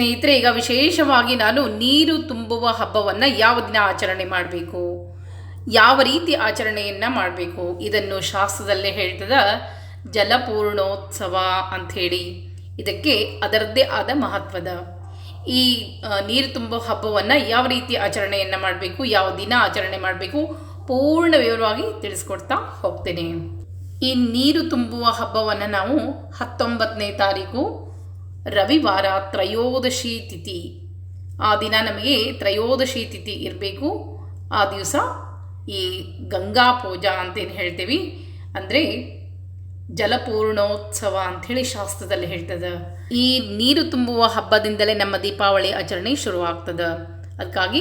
ಸ್ನೇಹಿತರೆ, ಈಗ ವಿಶೇಷವಾಗಿ ನಾನು ನೀರು ತುಂಬುವ ಹಬ್ಬವನ್ನು ಯಾವ ದಿನ ಆಚರಣೆ ಮಾಡಬೇಕು? ಯಾವ ರೀತಿ ಆಚರಣೆಯನ್ನು ಮಾಡಬೇಕು? ಇದನ್ನು ಶಾಸ್ತ್ರದಲ್ಲೇ ಹೇಳ್ತದ, ಜಲಪೂರ್ಣೋತ್ಸವ ಅಂಥೇಳಿ. ಇದಕ್ಕೆ ಅದರದ್ದೇ ಆದ ಮಹತ್ವದ. ಈ ನೀರು ತುಂಬೋ ಹಬ್ಬವನ್ನು ಯಾವ ರೀತಿ ಆಚರಣೆಯನ್ನು ಮಾಡಬೇಕು? ಯಾವ ದಿನ ಆಚರಣೆ ಮಾಡಬೇಕು? ಪೂರ್ಣ ವಿವರವಾಗಿ ತಿಳಿಸ್ಕೊಡ್ತಾ ಹೋಗ್ತೇನೆ. ಈ ನೀರು ತುಂಬುವ ಹಬ್ಬವನ್ನು ನಾವು ಹತ್ತೊಂಬತ್ತನೇ ತಾರೀಕು ರವಿವಾರ ತ್ರಯೋದಶಿ ತಿಥಿ. ಆ ದಿನ ನಮಗೆ ತ್ರಯೋದಶಿ ತಿಥಿ ಇರಬೇಕು. ಆ ದಿವಸ ಈ ಗಂಗಾ ಪೂಜಾ ಅಂತೇನು ಹೇಳ್ತೀವಿ. ಅಂದರೆ ಜಲಪೂರ್ಣೋತ್ಸವ ಅಂಥೇಳಿ ಶಾಸ್ತ್ರದಲ್ಲಿ ಹೇಳ್ತದೆ. ಈ ನೀರು ತುಂಬುವ ಹಬ್ಬದಿಂದಲೇ ನಮ್ಮ ದೀಪಾವಳಿ ಆಚರಣೆ ಶುರುವಾಗ್ತದೆ. ಅದಕ್ಕಾಗಿ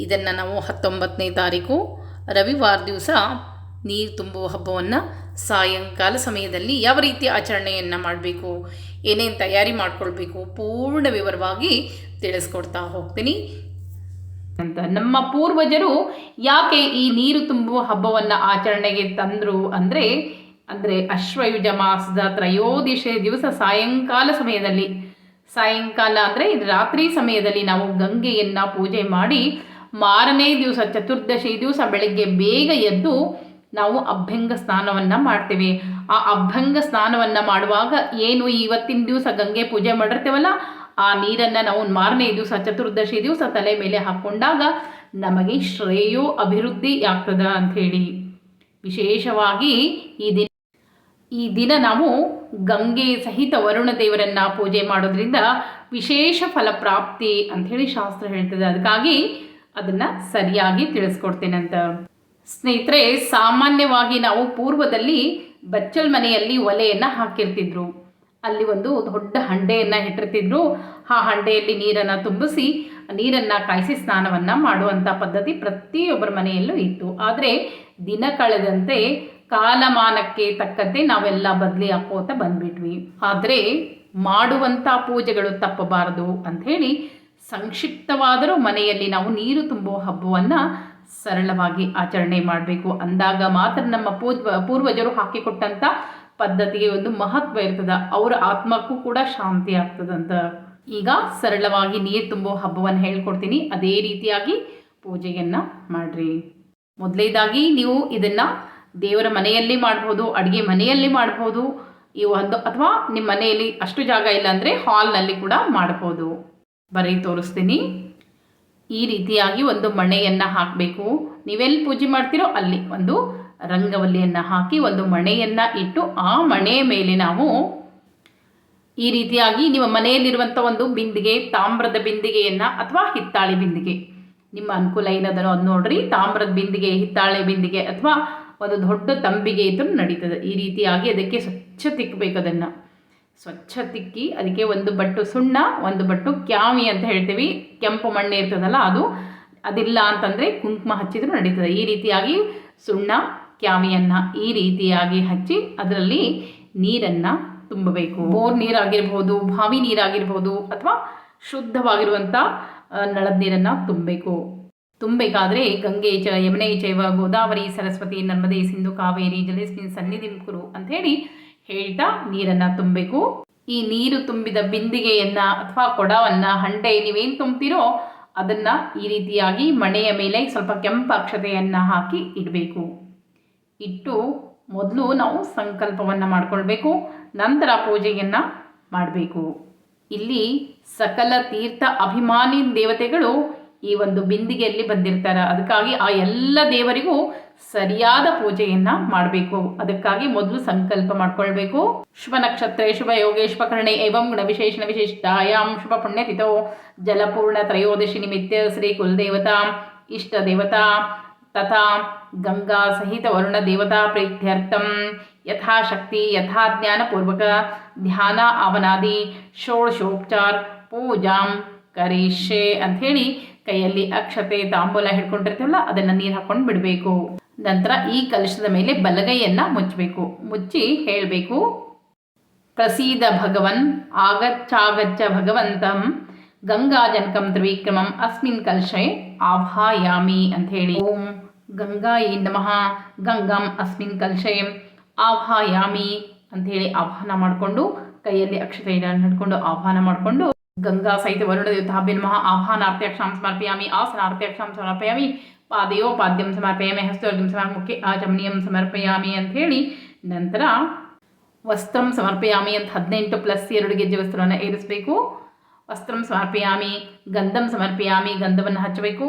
ಇದನ್ನು ನಾವು ಹತ್ತೊಂಬತ್ತನೇ ತಾರೀಕು, ರವಿವಾರ ದಿವಸ ನೀರು ತುಂಬುವ ಹಬ್ಬವನ್ನು ಸಾಯಂಕಾಲ ಸಮಯದಲ್ಲಿ ಯಾವ ರೀತಿ ಆಚರಣೆಯನ್ನು ಮಾಡಬೇಕು, ಏನೇನು ತಯಾರಿ ಮಾಡಿಕೊಳ್ಬೇಕು ಪೂರ್ಣ ವಿವರವಾಗಿ ತಿಳಿಸ್ಕೊಡ್ತಾ ಹೋಗ್ತೀನಿ. ಅಂತ ನಮ್ಮ ಪೂರ್ವಜರು ಯಾಕೆ ಈ ನೀರು ತುಂಬುವ ಹಬ್ಬವನ್ನು ಆಚರಣೆಗೆ ತಂದರು ಅಂದರೆ ಅಂದರೆ ಅಶ್ವಯುಜ ಮಾಸದ ತ್ರಯೋದಿಶೆ ದಿವಸ ಸಾಯಂಕಾಲ ಸಮಯದಲ್ಲಿ. ಸಾಯಂಕಾಲ ಅಂದರೆ ರಾತ್ರಿ ಸಮಯದಲ್ಲಿ ನಾವು ಗಂಗೆಯನ್ನು ಪೂಜೆ ಮಾಡಿ ಮಾರನೇ ದಿವಸ, ಚತುರ್ದಶಿ ದಿವಸ ಬೆಳಗ್ಗೆ ಬೇಗ ಎದ್ದು ನಾವು ಅಭ್ಯಂಗ ಸ್ನಾನವನ್ನು ಮಾಡ್ತೀವಿ. ಆ ಅಭ್ಯಂಗ ಸ್ನಾನವನ್ನು ಮಾಡುವಾಗ ಏನು ಇವತ್ತಿನ ದಿವಸ ಗಂಗೆ ಪೂಜೆ ಮಾಡಿರ್ತೇವಲ್ಲ, ಆ ನೀರನ್ನು ನಾವು ಮಾರನೇ ದಿವಸ, ಚತುರ್ದಶಿ ದಿವಸ ತಲೆ ಮೇಲೆ ಹಾಕ್ಕೊಂಡಾಗ ನಮಗೆ ಶ್ರೇಯೋ ಅಭಿವೃದ್ಧಿ ಆಗ್ತದ ಅಂಥೇಳಿ ವಿಶೇಷವಾಗಿ ಈ ದಿನ ಈ ದಿನ ನಾವು ಗಂಗೆ ಸಹಿತ ವರುಣ ದೇವರನ್ನ ಪೂಜೆ ಮಾಡೋದ್ರಿಂದ ವಿಶೇಷ ಫಲಪ್ರಾಪ್ತಿ ಅಂಥೇಳಿ ಶಾಸ್ತ್ರ ಹೇಳ್ತದೆ. ಅದಕ್ಕಾಗಿ ಅದನ್ನು ಸರಿಯಾಗಿ ತಿಳಿಸ್ಕೊಡ್ತೇನಂತ. ಸ್ನೇಹಿತರೆ, ಸಾಮಾನ್ಯವಾಗಿ ನಾವು ಪೂರ್ವದಲ್ಲಿ ಬಚ್ಚಲ್ ಮನೆಯಲ್ಲಿ ಒಲೆಯನ್ನು ಹಾಕಿರ್ತಿದ್ರು. ಅಲ್ಲಿ ಒಂದು ದೊಡ್ಡ ಹಂಡೆಯನ್ನು ಇಟ್ಟಿರ್ತಿದ್ರು. ಆ ಹಂಡೆಯಲ್ಲಿ ನೀರನ್ನು ತುಂಬಿಸಿ, ನೀರನ್ನು ಕಾಯಿಸಿ ಸ್ನಾನವನ್ನು ಮಾಡುವಂಥ ಪದ್ಧತಿ ಪ್ರತಿಯೊಬ್ಬರ ಮನೆಯಲ್ಲೂ ಇತ್ತು. ಆದರೆ ದಿನ ಕಳೆದಂತೆ ಕಾಲಮಾನಕ್ಕೆ ತಕ್ಕಂತೆ ನಾವೆಲ್ಲ ಬದಲಿ ಹಾಕೋತ ಬಂದ್ಬಿಟ್ವಿ. ಆದರೆ ಮಾಡುವಂಥ ಪೂಜೆಗಳು ತಪ್ಪಬಾರದು ಅಂಥೇಳಿ ಸಂಕ್ಷಿಪ್ತವಾದರೂ ಮನೆಯಲ್ಲಿ ನಾವು ನೀರು ತುಂಬುವ ಹಬ್ಬವನ್ನು ಸರಳವಾಗಿ ಆಚರಣೆ ಮಾಡಬೇಕು. ಅಂದಾಗ ಮಾತ್ರ ನಮ್ಮ ಪೂರ್ವ, ಪೂರ್ವಜರು ಹಾಕಿಕೊಟ್ಟಂಥ ಪದ್ಧತಿಗೆ ಒಂದು ಮಹತ್ವ ಇರ್ತದೆ. ಅವರ ಆತ್ಮಕ್ಕೂ ಕೂಡ ಶಾಂತಿ ಆಗ್ತದಂತ. ಈಗ ಸರಳವಾಗಿ ನೀರು ತುಂಬೋ ಹಬ್ಬವನ್ನು ಹೇಳ್ಕೊಡ್ತೀನಿ. ಅದೇ ರೀತಿಯಾಗಿ ಪೂಜೆಯನ್ನು ಮಾಡ್ರಿ. ಮೊದಲೇದಾಗಿ ನೀವು ಇದನ್ನು ದೇವರ ಮನೆಯಲ್ಲಿ ಮಾಡ್ಬೋದು, ಅಡುಗೆ ಮನೆಯಲ್ಲಿ ಮಾಡ್ಬೋದು, ಈ ಒಂದು ಅಥವಾ ನಿಮ್ಮ ಮನೆಯಲ್ಲಿ ಅಷ್ಟು ಜಾಗ ಇಲ್ಲ ಅಂದರೆ ಹಾಲ್ನಲ್ಲಿ ಕೂಡ ಮಾಡ್ಬೋದು. ಬರೀ ತೋರಿಸ್ತೀನಿ. ಈ ರೀತಿಯಾಗಿ ಒಂದು ಮಣೆಯನ್ನು ಹಾಕಬೇಕು. ನೀವೆಲ್ಲಿ ಪೂಜೆ ಮಾಡ್ತೀರೋ ಅಲ್ಲಿ ಒಂದು ರಂಗವಲ್ಲಿಯನ್ನು ಹಾಕಿ ಒಂದು ಮಣೆಯನ್ನು ಇಟ್ಟು ಆ ಮಣೆ ಮೇಲೆ ನಾವು ಈ ರೀತಿಯಾಗಿ ನಿಮ್ಮ ಮನೆಯಲ್ಲಿರುವಂಥ ಒಂದು ಬಿಂದಿಗೆ, ತಾಮ್ರದ ಬಿಂದಿಗೆಯನ್ನು ಅಥವಾ ಹಿತ್ತಾಳೆ ಬಿಂದಿಗೆ. ನಿಮ್ಮ ಅನುಕೂಲ ಏನದನೋ ಅದು ನೋಡ್ರಿ. ತಾಮ್ರದ ಬಿಂದಿಗೆ, ಹಿತ್ತಾಳೆ ಬಿಂದಿಗೆ ಅಥವಾ ಒಂದು ದೊಡ್ಡ ತಂಬಿಗೆ ಇದ್ರೂ ನಡೀತದೆ. ಈ ರೀತಿಯಾಗಿ ಅದಕ್ಕೆ ಸ್ವಚ್ಛ ತಿಕ್ಕಬೇಕು ಅದನ್ನು. ಸ್ವಚ್ಛ ತಿಕ್ಕಿ, ಅದಕ್ಕೆ ಒಂದು ಬಟ್ಟು ಸುಣ್ಣ, ಒಂದು ಬಟ್ಟು ಕ್ಯಾಮಿ ಅಂತ ಹೇಳ್ತೀವಿ. ಕೆಂಪು ಮಣ್ಣು ಇರ್ತದಲ್ಲ ಅದು. ಅದಿಲ್ಲ ಅಂತಂದರೆ ಕುಂಕುಮ ಹಚ್ಚಿದ್ರು ನಡೀತದೆ. ಈ ರೀತಿಯಾಗಿ ಸುಣ್ಣ ಕ್ಯಾವಿಯನ್ನು ಈ ರೀತಿಯಾಗಿ ಹಚ್ಚಿ ಅದರಲ್ಲಿ ನೀರನ್ನು ತುಂಬಬೇಕು. ಬೋರ್ ನೀರಾಗಿರ್ಬೋದು, ಬಾವಿ ನೀರಾಗಿರ್ಬೋದು ಅಥವಾ ಶುದ್ಧವಾಗಿರುವಂಥ ನಳದ ನೀರನ್ನು ತುಂಬಬೇಕು. ತುಂಬಬೇಕಾದ್ರೆ ಗಂಗೆ ಚ ಯಮುನೆ ಚೈವ ಗೋದಾವರಿ, ಸರಸ್ವತಿ, ನರ್ಮದೆ, ಸಿಂಧು, ಕಾವೇರಿ ಜಲೇಸ್ಮಿನ್ ಸನ್ನಿಧಿ ಕುರು ಅಂಥೇಳಿ ಹೇಳ್ತಾ ನೀರನ್ನು ತುಂಬಬೇಕು. ಈ ನೀರು ತುಂಬಿದ ಬಿಂದಿಗೆಯನ್ನು ಅಥವಾ ಕೊಡವನ್ನು, ಹಂಡೆ ನೀವೇನು ತುಂಬ್ತೀರೋ ಅದನ್ನು ಈ ರೀತಿಯಾಗಿ ಮಣೆಯ ಮೇಲೆ ಸ್ವಲ್ಪ ಕೆಂಪು ಅಕ್ಷತೆಯನ್ನು ಹಾಕಿ ಇಡಬೇಕು. ಇಟ್ಟು ಮೊದಲು ನಾವು ಸಂಕಲ್ಪವನ್ನು ಮಾಡಿಕೊಳ್ಬೇಕು, ನಂತರ ಪೂಜೆಯನ್ನು ಮಾಡಬೇಕು. ಇಲ್ಲಿ ಸಕಲ ತೀರ್ಥ ಅಭಿಮಾನಿ ದೇವತೆಗಳು ಈ ಒಂದು ಬಿಂದಿಗೆಯಲ್ಲಿ ಬಂದಿರ್ತಾರೆ. ಅದಕ್ಕಾಗಿ ಆ ಎಲ್ಲ ದೇವರಿಗೂ ಸರಿಯಾದ ಪೂಜೆಯನ್ನ ಮಾಡಬೇಕು. ಅದಕ್ಕಾಗಿ ಮೊದಲು ಸಂಕಲ್ಪ ಮಾಡ್ಕೊಳ್ಬೇಕು. ಶುಭ ನಕ್ಷತ್ರ, ಶುಭ ಯೋಗೇ ಶುಭ ಕರ್ಣೆ, ಏವಂ ಗುಣ ವಿಶೇಷಣ ವಿಶಿಷ್ಟಾಯಾಮ್ ಶುಭ ಪುಣ್ಯತಿಥೋ ಜಲಪೂರ್ಣ ತ್ರಯೋದಶಿ ನಿಮಿತ್ಯ ಶ್ರೀ ಕುಲದೇವತಾ, ಇಷ್ಟ ದೇವತಾ, ತಥಾ ಗಂಗಾ ಸಹಿತ ವರುಣ ದೇವತಾ ಪ್ರೀತ್ಯರ್ಥಂ. ಯಥಾಶಕ್ತಿ ಯಥಾ ಜ್ಞಾನಪೂರ್ವಕ ಧ್ಯಾನ, ಅವನಾದಿ, ಷೋಡಶೋಪಚಾರ, ಪೂಜಾಂ ಅಂತ ಅಂಥೇಳಿ ಕೈಯಲ್ಲಿ ಅಕ್ಷತೆ, ತಾಂಬೂಲ ಹಿಡ್ಕೊಂಡಿರ್ತೀವಲ್ಲ, ಅದನ್ನು ನೀರು ಹಾಕೊಂಡು ಬಿಡಬೇಕು. ನಂತರ ಈ ಕಲಶದ ಮೇಲೆ ಬಲಗೈಯನ್ನು ಮುಚ್ಚಬೇಕು. ಮುಚ್ಚಿ ಹೇಳಬೇಕು, ಪ್ರಸೀದ ಭಗವನ್ ಆಗಚ್ಚಾಗಚ್ಚ ಭಗವಂತಂ ಗಂಗಾಜನಕಂ ತ್ರಿವಿಕ್ರಮಂ ಅಸ್ಮಿನ್ ಕಲಶೆ ಆಭಾಯಾಮಿ ಅಂತ ಹೇಳಿ. ಓಂ ಗಂಗಾಯಿ ನಮಃ, ಗಂಗಾಂ ಅಸ್ಮಿನ್ ಕಲಶೆ ಆಭಾಯಾಮಿ ಅಂತ ಹೇಳಿ ಆಹ್ವಾನ ಮಾಡಿಕೊಂಡು ಕೈಯಲ್ಲಿ ಅಕ್ಷತೆಯನ್ನು ಹಿಡ್ಕೊಂಡು ಆಹ್ವಾನ ಮಾಡಿಕೊಂಡು ಗಂಗಾ ಸಹಿತ ವರುಣ ದೇವತಾಭ್ಯ ನಮಃ, ಆಹ್ವಾನಾರ್ಥ್ಯಕ್ಷಾಂ ಸಮರ್ಪಯಾಮಿ, ಆಸನಾರ್ಥ್ಯಕ್ಷಾಂ ಸಮರ್ಪಯಾಮಿ ಪಾದಯೋ ಪಾದ್ಯಂ ಸಮರ್ಪಯಾಮಿ ಹಸ್ತೋರ್ಗಂ ಸಮರ್ಪಕ್ಕೆ ಆಚಮನೀಯಂ ಸಮರ್ಪಯಾಮಿ ಅಂತ ಹೇಳಿ ನಂತರ ವಸ್ತ್ರಂ ಸಮರ್ಪಯಾಮಿ ಅಂತ ಹದಿನೆಂಟು ಪ್ಲಸ್ ಎರಡು ಗೆಜ್ಜೆ ವಸ್ತ್ರವನ್ನು ಏರಿಸಬೇಕು. ವಸ್ತ್ರಂ ಸಮರ್ಪಯಾಮಿ, ಗಂಧಂ ಸಮರ್ಪಯಾಮಿ, ಗಂಧವನ್ನು ಹಚ್ಚಬೇಕು.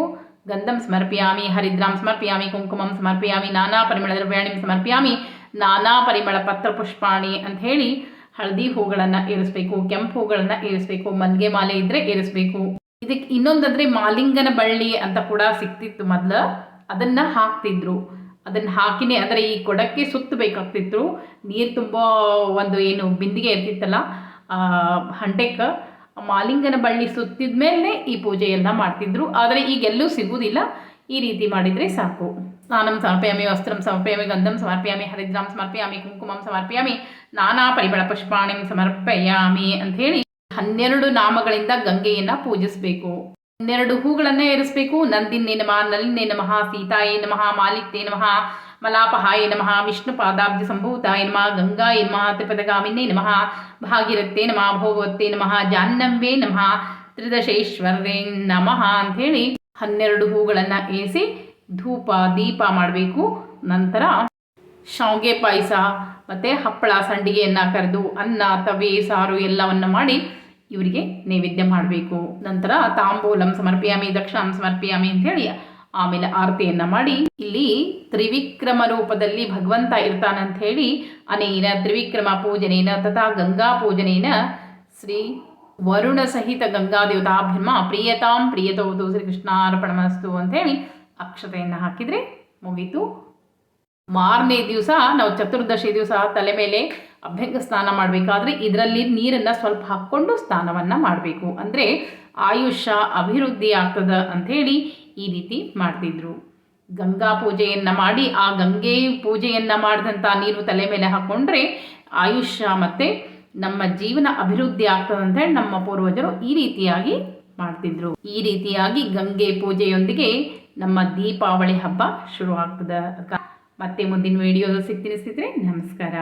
ಗಂಧಂ ಸಮರ್ಪಯಾಮಿ, ಹರಿದ್ರಾಂ ಸಮರ್ಪಯಾಮಿ, ಕುಂಕುಮಂ ಸಮರ್ಪಯಾಮಿ, ನಾನಾ ಪರಿಮಳ ದ್ರವ್ಯಾಣಿ ಸಮರ್ಪಯಾಮಿ, ನಾನಾ ಪರಿಮಳ ಪತ್ರ ಪುಷ್ಪಾಣಿ ಹೇಳಿ ಹಳದಿ ಹೂಗಳನ್ನು ಏರಿಸಬೇಕು, ಕೆಂಪು ಹೂಗಳನ್ನು ಏರಿಸಬೇಕು, ಮಲ್ಲಿಗೆ ಮಾಲೆ ಇದ್ದರೆ ಏರಿಸಬೇಕು. ಇದಕ್ಕೆ ಇನ್ನೊಂದಂದ್ರೆ ಮಾಲಿಂಗನ ಬಳ್ಳಿ ಅಂತ ಕೂಡ ಸಿಕ್ತಿತ್ತು ಮೊದಲು. ಅದನ್ನ ಹಾಕ್ತಿದ್ರು. ಅದನ್ನ ಹಾಕಿನೇ, ಅಂದ್ರೆ ಈ ಕೊಡಕ್ಕೆ ಸುತ್ತಬೇಕಾಗ್ತಿತ್ತು ನೀರು ತುಂಬಾ ಒಂದು ಏನು ಬಿಂದಿಗೆ ಇರ್ತಿತ್ತಲ್ಲ ಹಂಡೆಕ್ ಮಾಲಿಂಗನ ಬಳ್ಳಿ ಸುತ್ತಿದ ಮೇಲೆ ಈ ಪೂಜೆ ಎಲ್ಲ ಮಾಡ್ತಿದ್ರು. ಆದರೆ ಈಗೆಲ್ಲೂ ಸಿಗುವುದಿಲ್ಲ ಈ ರೀತಿ ಮಾಡಿದರೆ ಸಾಕು. ಸ್ನಾನಂ ಸಮರ್ಪಯಾಮಿ, ವಸ್ತ್ರಂ ಸಮರ್ಪಯಾಮಿ, ಗಂಧಂ ಸಮರ್ಪಯಾಮಿ, ಹರಿದ್ರಾಂ ಸಮರ್ಪಯಾಮಿ, ಕುಂಕುಮಂ ಸಮರ್ಪಯಾಮಿ, ನಾನಾ ಪರಿಮಳ ಪುಷ್ಪಾಣಿಂ ಸಮರ್ಪಯಾಮಿ ಅಂತ ಹೇಳಿ ಹನ್ನೆರಡು ನಾಮಗಳಿಂದ ಗಂಗೆಯನ್ನ ಪೂಜಿಸಬೇಕು. ಹನ್ನೆರಡು ಹೂಗಳನ್ನೇ ಏರಿಸಬೇಕು. ನಂದಿನೇ ನಮಃ ನಲಿನೇ ನಮಃ, ಸೀತಾಯೇ ನಮಃ, ಮಾಲಿಕ್ಯೇ ನಮಃ, ಮಲಾಪಹಾಯ ನಮಃ, ವಿಷ್ಣು ಪಾದಾಬ್ಜಿ ಸಂಭೂತಾಯ ನಮಃ ಗಂಗಾ ನಮಃ ತ್ರಿಪದಗಾಮಿನೇ ನಮಃ, ಭಾಗೀರಥ್ಯೇ ನಮಃ ಭೋಗವತ್ತೇ ನಮಃ, ಜಾಹ್ನವ್ಯೇ ನಮಃ ತ್ರಿದಶೇಶ್ವರೇ ನಮಃ ಅಂಥೇಳಿ ಹನ್ನೆರಡು ಹೂಗಳನ್ನು ಏರಿಸಿ ಧೂಪ, ದೀಪ ಮಾಡಬೇಕು. ನಂತರ ಶಾವಿಗೆ ಪಾಯಸ ಮತ್ತು ಹಪ್ಪಳ ಸಂಡಿಗೆಯನ್ನು ಕರೆದು ಅನ್ನ, ತವೆ, ಸಾರು ಎಲ್ಲವನ್ನು ಮಾಡಿ ಇವರಿಗೆ ನೈವೇದ್ಯ ಮಾಡಬೇಕು. ನಂತರ ತಾಂಬೂಲಂ ಸಮರ್ಪಯಾಮಿ ದಕ್ಷಿಣಂ ಸಮರ್ಪಯಾಮಿ ಹೇಳಿ ಆಮೇಲೆ ಆರತಿಯನ್ನು ಮಾಡಿ ಇಲ್ಲಿ ತ್ರಿವಿಕ್ರಮ ರೂಪದಲ್ಲಿ ಭಗವಂತ ಇರ್ತಾನಂತ ಹೇಳಿ ಅನೇನ ತ್ರಿವಿಕ್ರಮ ಪೂಜನೇನ ತಥಾ ಗಂಗಾ ಪೂಜನೇನ ಶ್ರೀ ವರುಣ ಸಹಿತ ಗಂಗಾದೇವತಾಭ್ಯಮ ಪ್ರಿಯತಾಂ ಪ್ರಿಯತೋದು ಅಂತ ಹೇಳಿ ಅಕ್ಷತೆಯನ್ನು ಹಾಕಿದರೆ ಮುಗೀತು. ಮಾರನೇ ದಿವಸ ನಾವು ಚತುರ್ದಶಿ ದಿವಸ ತಲೆ ಮೇಲೆ ಅಭ್ಯಂಗ ಸ್ನಾನ ಮಾಡಬೇಕಾದ್ರೆ ಇದರಲ್ಲಿ ನೀರನ್ನು ಸ್ವಲ್ಪ ಹಾಕ್ಕೊಂಡು ಸ್ನಾನವನ್ನು ಮಾಡಬೇಕು. ಅಂದರೆ ಆಯುಷ್ಯ ಅಭಿವೃದ್ಧಿ ಆಗ್ತದ ಅಂಥೇಳಿ ಈ ರೀತಿ ಮಾಡ್ತಿದ್ರು. ಗಂಗಾ ಪೂಜೆಯನ್ನು ಮಾಡಿ, ಆ ಗಂಗೆ ಪೂಜೆಯನ್ನು ಮಾಡಿದಂಥ ನೀರು ತಲೆ ಮೇಲೆ ಹಾಕ್ಕೊಂಡ್ರೆ ಆಯುಷ್ಯ ಮತ್ತು ನಮ್ಮ ಜೀವನ ಅಭಿವೃದ್ಧಿ ಆಗ್ತದೆ ಅಂತೇಳಿ ನಮ್ಮ ಪೂರ್ವಜರು ಈ ರೀತಿಯಾಗಿ ಮಾಡ್ತಿದ್ರು. ಈ ರೀತಿಯಾಗಿ ಗಂಗೆ ಪೂಜೆಯೊಂದಿಗೆ ನಮ್ಮ ದೀಪಾವಳಿ ಹಬ್ಬ ಶುರು ಆಗ್ತದೆ ಮತ್ತೆ ಮುಂದಿನ ವಿಡಿಯೋದಲ್ಲಿ ಸಿಗ್ತೀನಿ ನಮಸ್ಕಾರ.